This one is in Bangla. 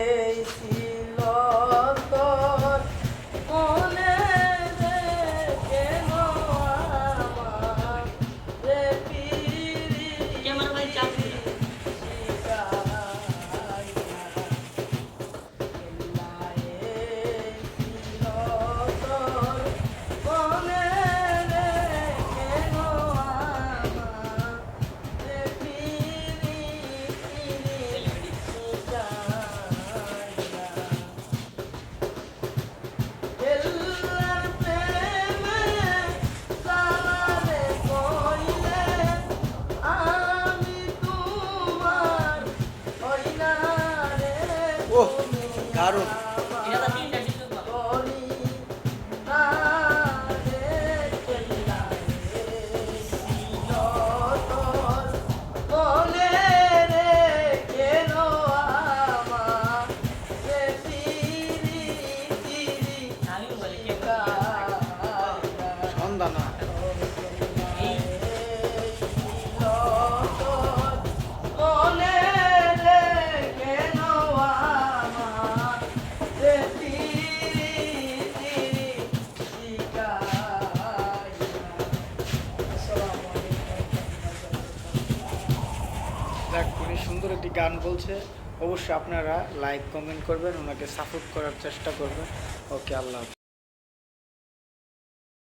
É, Ei. ও দারুণ। দেখ খুবই সুন্দর একটি গান বলছে। অবশ্যই আপনারা লাইক কমেন্ট করবেন, ওনাকে সাপোর্ট করার চেষ্টা করবেন। ওকে আল্লাহ